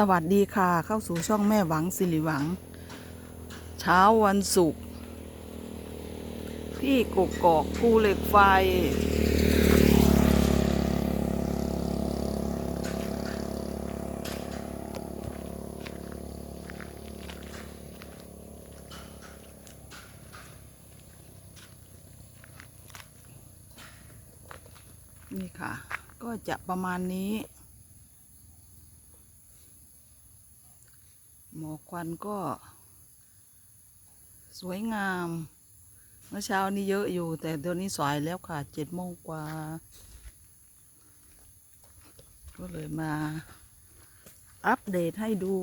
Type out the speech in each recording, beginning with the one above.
สวัสดีค่ะเข้าสู่ช่องแม่หวังสิริหวัง เช้าวันศุกร์ที่กกอกภูเหล็กไฟ นี่ค่ะ ก็จะประมาณนี้ หมอกควันก็ สวยงาม เมื่อเช้านี้เยอะอยู่ แต่เดี๋ยวนี้สายแล้วค่ะเจ็ดโมงกว่า ก็เลยมา อัปเดตให้ดู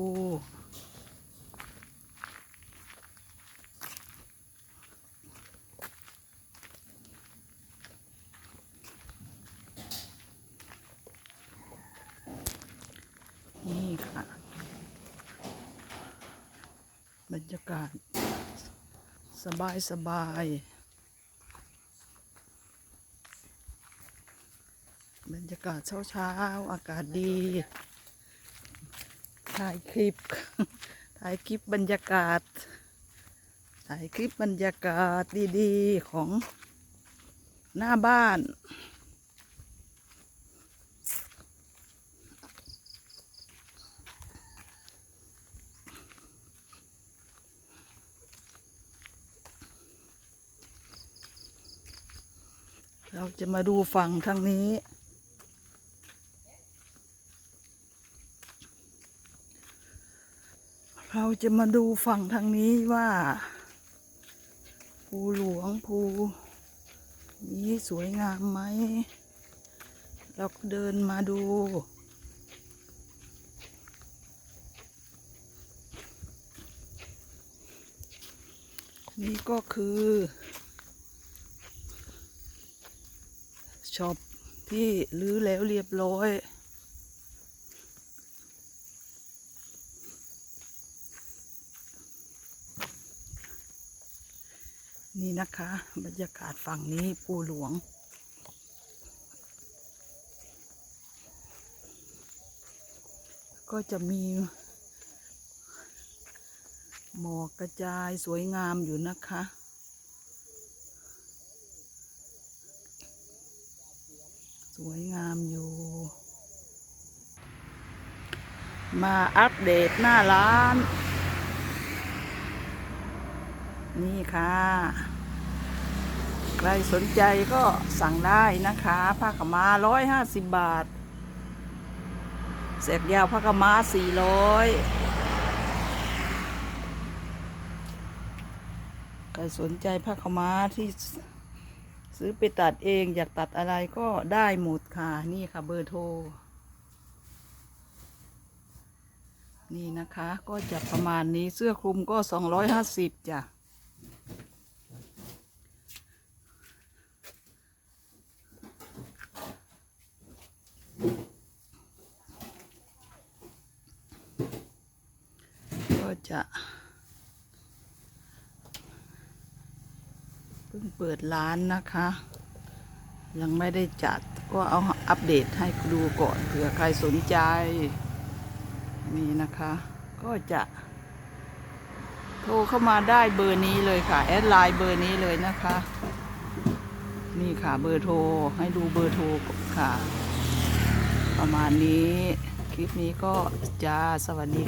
นี่ค่ะ บรรยากาศ สบายสบายบรรยากาศเช้าเช้าอากาศดี ถ่ายคลิป ถ่ายคลิปบรรยากาศ ถ่ายคลิปบรรยากาศดีๆของหน้าบ้าน เราจะมาดูฝั่งทางนี้ เราจะมาดูฝั่งทางนี้ว่าภูหลวงภูนี้สวยงามไหม เราก็เดินมาดูนี่ก็คือ ช็อปที่รื้อแล้วเรียบร้อย นี่นะคะ บรรยากาศฝั่งนี้ปูหลวง ก็จะมีหมอกกระจายสวยงามอยู่นะคะ สวยงามอยู่ มาอัปเดตหน้าร้าน นี่ค่ะ ใครสนใจก็สั่งได้นะคะ ผ้าขมาร้อยห้าสิบบาทเสกยาวผ้าขมาสี่ร้อยใครสนใจผ้าขมาที่ ซื้อไปตัดเองอยากตัดอะไรก็ได้หมดค่ะ นี่ค่ะเบอร์โทร นี่นะคะก็จะประมาณนี้เสื้อคลุมก็สองร้อยห้าสิบจ้ะก็จะ พิ่งเปิดร้านนะคะ ยังไม่ได้จัดก็เอาอัปเดตให้ดูก่อนเผื่อใครสนใจนี่นะคะ ก็จะ โทรเข้ามาได้เบอร์นี้เลยค่ะ แอดไลน์เบอร์นี้เลยนะคะ นี่ค่ะเบอร์โทรให้ดูเบอร์โทรค่ะ ประมาณนี้ คลิปนี้ก็จ้าสวัสดี